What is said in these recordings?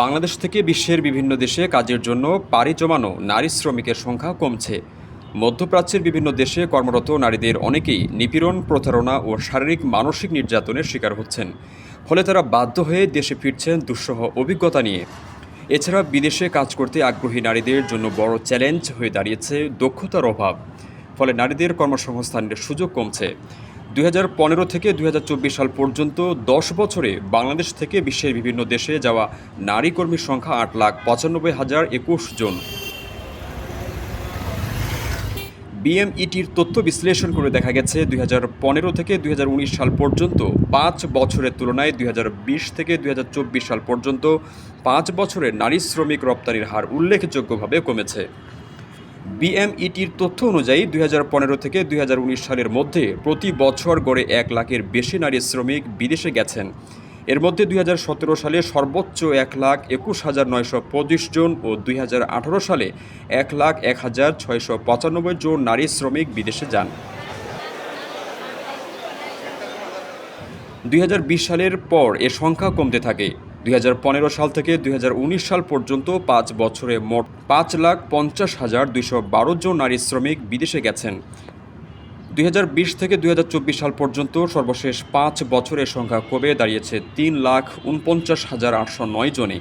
বাংলাদেশ থেকে বিশ্বের বিভিন্ন দেশে কাজের জন্য পাড়ি জমানো নারী শ্রমিকের সংখ্যা কমছে। মধ্যপ্রাচ্যের বিভিন্ন দেশে কর্মরত নারীদের অনেকেই নিপীড়ন, প্রতারণা ও শারীরিক মানসিক নির্যাতনের শিকার হচ্ছেন। ফলে তারা বাধ্য হয়ে দেশে ফিরছেন দুঃসহ অভিজ্ঞতা নিয়ে। এছাড়া বিদেশে কাজ করতে আগ্রহী নারীদের জন্য বড় চ্যালেঞ্জ হয়ে দাঁড়িয়েছে দক্ষতার অভাব। ফলে নারীদের কর্মসংস্থানের সুযোগ কমছে। দুই হাজার পনেরো থেকে দুই হাজার চব্বিশ সাল পর্যন্ত দশ বছরে বাংলাদেশ থেকে বিশ্বের বিভিন্ন দেশে যাওয়া নারী কর্মীর সংখ্যা আট লাখ পঁচানব্বই হাজার একুশ জন। বিএমইটির তথ্য বিশ্লেষণ করে দেখা গেছে, দুই হাজার পনেরো থেকে দুই হাজার উনিশ সাল পর্যন্ত পাঁচ বছরের তুলনায় দুই হাজার বিশ থেকে দুই হাজার চব্বিশ সাল পর্যন্ত পাঁচ বছরে নারী শ্রমিক রপ্তানির হার উল্লেখযোগ্যভাবে কমেছে। বিএমইটির তথ্য অনুযায়ী দুই হাজার পনেরো থেকে দুই হাজার উনিশ সালের মধ্যে প্রতি বছর গড়ে এক লাখের বেশি নারী শ্রমিক বিদেশে গেছেন। এর মধ্যে দুই হাজার সতেরো সালে সর্বোচ্চ এক লাখ একুশ হাজার নয়শো পঁচিশ জন ও দুই হাজার আঠেরো সালে এক লাখ এক হাজার ছয়শো পঁচানব্বই জন নারী শ্রমিক বিদেশে যান। দুই হাজার বিশ সালের পর এর সংখ্যা কমতে থাকে। দুই হাজার পনেরো সাল থেকে দুই হাজার উনিশ সাল পর্যন্ত পাঁচ বছরে মোট পাঁচ লাখ পঞ্চাশ হাজার দুইশো বারো জন নারী শ্রমিক বিদেশে গেছেন। দুই হাজার বিশ থেকে দুই হাজার চব্বিশ সাল পর্যন্ত সর্বশেষ পাঁচ বছরের সংখ্যা কমে দাঁড়িয়েছে? তিন লাখ উনপঞ্চাশ হাজার আটশো নয় জনে।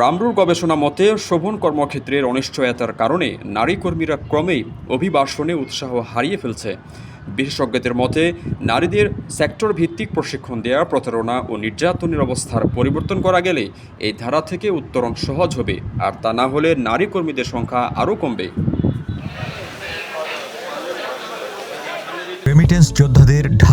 রামরুর গবেষণা মতে, শোভন কর্মক্ষেত্রের অনিশ্চয়তার কারণে নারী কর্মীরা ক্রমেই অভিবাসনে উৎসাহ হারিয়ে ফেলছে। বিশেষজ্ঞদের মতে, নারীদের সেক্টর ভিত্তিক প্রশিক্ষণ দেওয়া প্রতারণা ও নির্যাতনের অবস্থার পরিবর্তন করা গেলে এই ধারা থেকে উত্তরণ সহজ হবে। আর তা না হলে নারী কর্মীদের সংখ্যা আরও কমবে। রেমিটেন্স যোদ্ধাদের